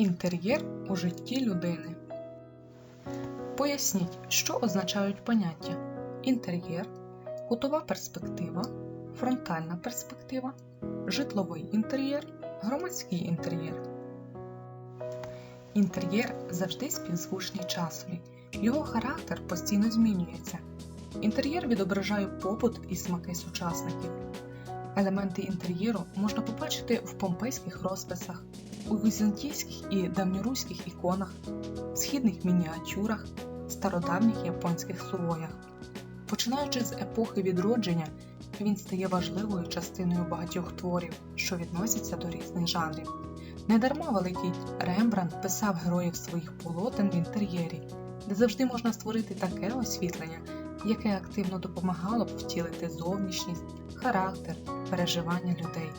Інтер'єр у житті людини. Поясніть, що означають поняття інтер'єр, кутова перспектива, фронтальна перспектива, житловий інтер'єр, громадський інтер'єр. Інтер'єр завжди співзвучний часові. Його характер постійно змінюється. Інтер'єр відображає побут і смаки сучасників. Елементи інтер'єру можна побачити в помпейських розписах, у візантійських і давньоруських іконах, східних мініатюрах, стародавніх японських сувоях. Починаючи з епохи відродження, він стає важливою частиною багатьох творів, що відносяться до різних жанрів. Недарма великий Рембрандт писав героїв своїх полотен в інтер'єрі, де завжди можна створити таке освітлення, яке активно допомагало б втілити зовнішність, характер, переживання людей.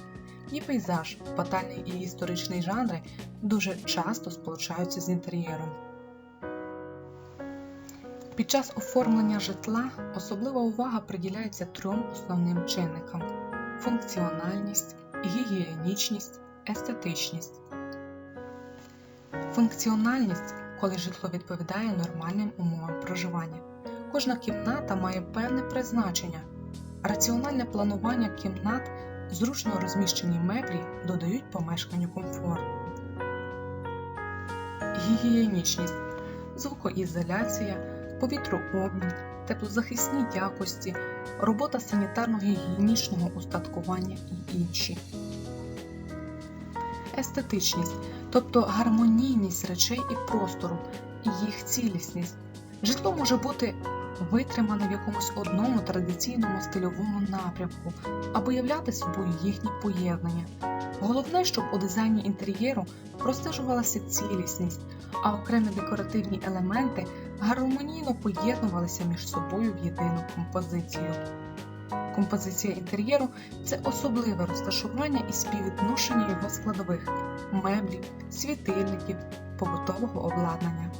І пейзаж, батальний і історичний жанри дуже часто сполучаються з інтер'єром. Під час оформлення житла особлива увага приділяється трьом основним чинникам: функціональність, гігієнічність, естетичність. Функціональність, коли житло відповідає нормальним умовам проживання. Кожна кімната має певне призначення. Раціональне планування кімнат, зручно розміщені меблі додають помешканню комфорт. Гігієнічність, звукоізоляція, повітрообмін, теплозахисні якості, робота санітарно-гігієнічного устаткування і інші. Естетичність, тобто гармонійність речей і простору, і їх цілісність. Житло може бути витримане в якомусь одному традиційному стильовому напрямку або являти собою їхні поєднання. Головне, щоб у дизайні інтер'єру простежувалася цілісність, а окремі декоративні елементи гармонійно поєднувалися між собою в єдину композицію. Композиція інтер'єру це особливе розташування і співвідношення його складових меблів, світильників, побутового обладнання.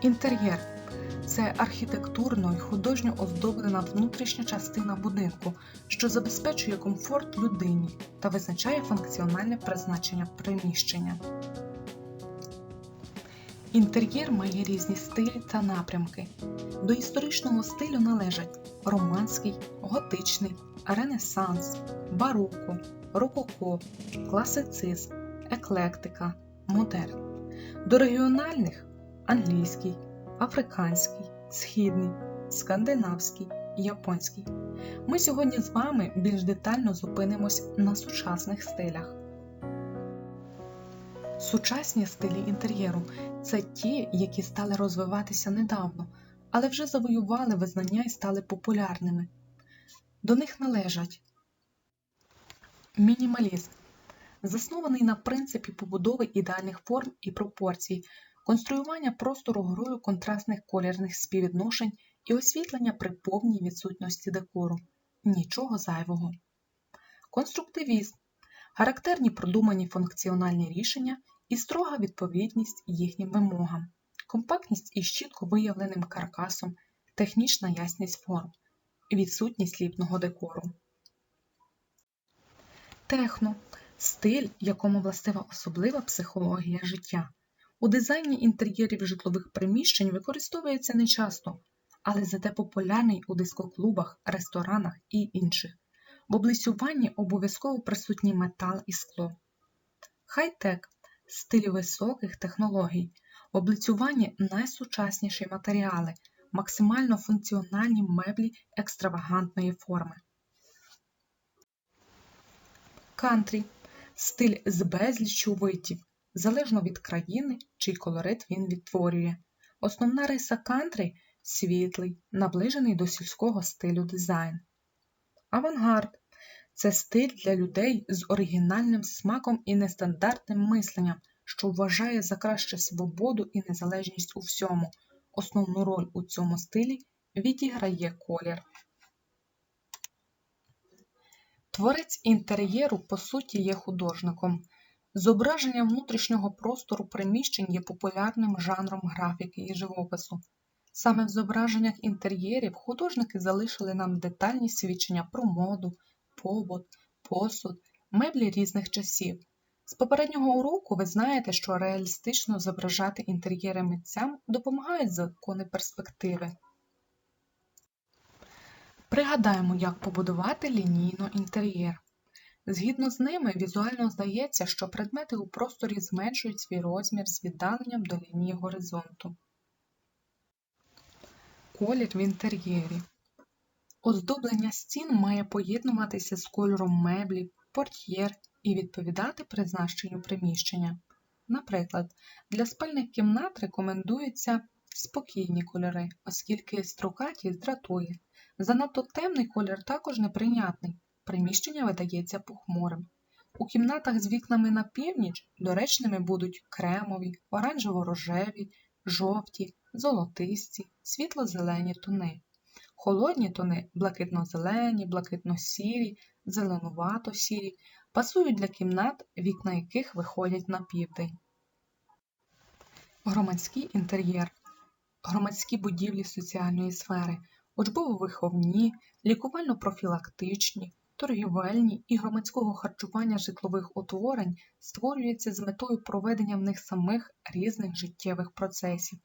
Інтер'єр це архітектурно і художньо оздоблена внутрішня частина будинку, що забезпечує комфорт людині та визначає функціональне призначення приміщення. Інтер'єр має різні стилі та напрямки. До історичного стилю належать романський, готичний, ренесанс, бароко, рококо, класицизм, еклектика, модерн. До регіональних англійський, африканський, східний, скандинавський, японський. Ми сьогодні з вами більш детально зупинимось на сучасних стилях. Сучасні стилі інтер'єру це ті, які стали розвиватися недавно, але вже завоювали визнання і стали популярними. До них належать мінімалізм, заснований на принципі побудови ідеальних форм і пропорцій, конструювання простору грою контрастних колірних співвідношень і освітлення при повній відсутності декору. Нічого зайвого. Конструктивізм характерні продумані функціональні рішення і строга відповідність їхнім вимогам, компактність із чітко виявленим каркасом, технічна ясність форм, відсутність ліпного декору. Техно стиль, якому властива особлива психологія життя. У дизайні інтер'єрів житлових приміщень використовується нечасто, але зате популярний у дискоклубах, ресторанах і інших. В облицюванні обов'язково присутній метал і скло. Хай-тек стиль високих технологій, в облицюванні найсучасніші матеріали, максимально функціональні меблі екстравагантної форми. Кантрі стиль з безліччю видів, залежно від країни, чий колорит він відтворює. Основна риса кантрі світлий, наближений до сільського стилю дизайн. Авангард це стиль для людей з оригінальним смаком і нестандартним мисленням, що вважає за краще свободу і незалежність у всьому. Основну роль у цьому стилі відіграє колір. Творець інтер'єру, по суті, є художником. Зображення внутрішнього простору приміщень є популярним жанром графіки і живопису. Саме в зображеннях інтер'єрів художники залишили нам детальні свідчення про моду, побут, посуд, меблі різних часів. З попереднього уроку ви знаєте, що реалістично зображати інтер'єри митцям допомагають закони перспективи. Пригадаємо, як побудувати лінійно інтер'єр. Згідно з ними, візуально здається, що предмети у просторі зменшують свій розмір з віддаленням до лінії горизонту. Колір в інтер'єрі. Оздоблення стін має поєднуватися з кольором меблів, портьєр і відповідати призначенню приміщення. Наприклад, для спальних кімнат рекомендуються спокійні кольори, оскільки строкатість дратує. Занадто темний колір також неприйнятний, приміщення видається похмурим. У кімнатах з вікнами на північ доречними будуть кремові, оранжево-рожеві, жовті, золотисті, світло-зелені тони. Холодні тони блакитно-зелені, блакитно-сірі, зеленувато-сірі пасують для кімнат, вікна яких виходять на південь. Громадський інтер'єр. Громадські будівлі соціальної сфери, учбово-виховні, лікувально-профілактичні, торгівельні і громадського харчування житлових утворень створюються з метою проведення в них самих різних життєвих процесів,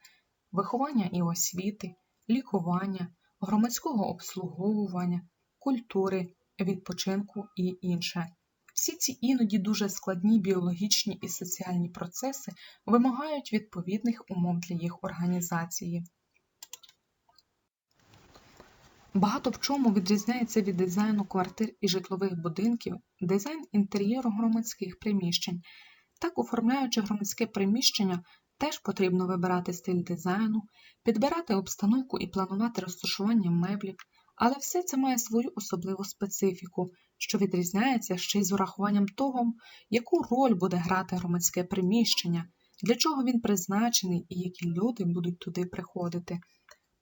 виховання і освіти, лікування, громадського обслуговування, культури, відпочинку і інше. Всі ці іноді дуже складні біологічні і соціальні процеси вимагають відповідних умов для їх організації. Багато в чому відрізняється від дизайну квартир і житлових будинків дизайн інтер'єру громадських приміщень. Так, оформляючи громадське приміщення, теж потрібно вибирати стиль дизайну, підбирати обстановку і планувати розташування меблів, але все це має свою особливу специфіку, що відрізняється ще й з урахуванням того, яку роль буде грати громадське приміщення, для чого він призначений і які люди будуть туди приходити.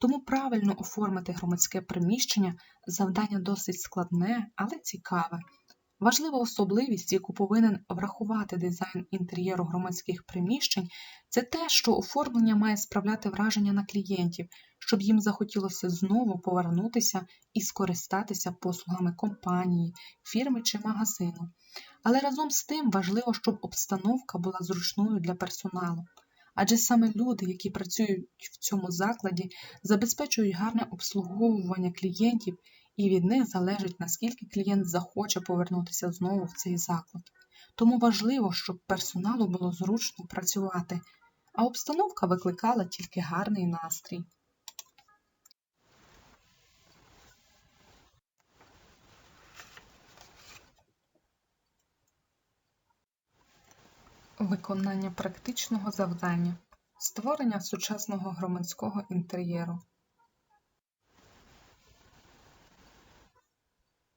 Тому правильно оформити громадське приміщення завдання досить складне, але цікаве. Важлива особливість, яку повинен врахувати дизайн інтер'єру громадських приміщень, це те, що оформлення має справляти враження на клієнтів, щоб їм захотілося знову повернутися і скористатися послугами компанії, фірми чи магазину. Але разом з тим важливо, щоб обстановка була зручною для персоналу. Адже саме люди, які працюють в цьому закладі, забезпечують гарне обслуговування клієнтів, і від них залежить, наскільки клієнт захоче повернутися знову в цей заклад. Тому важливо, щоб персоналу було зручно працювати, а обстановка викликала тільки гарний настрій. Виконання практичного завдання. Створення сучасного громадського інтер'єру.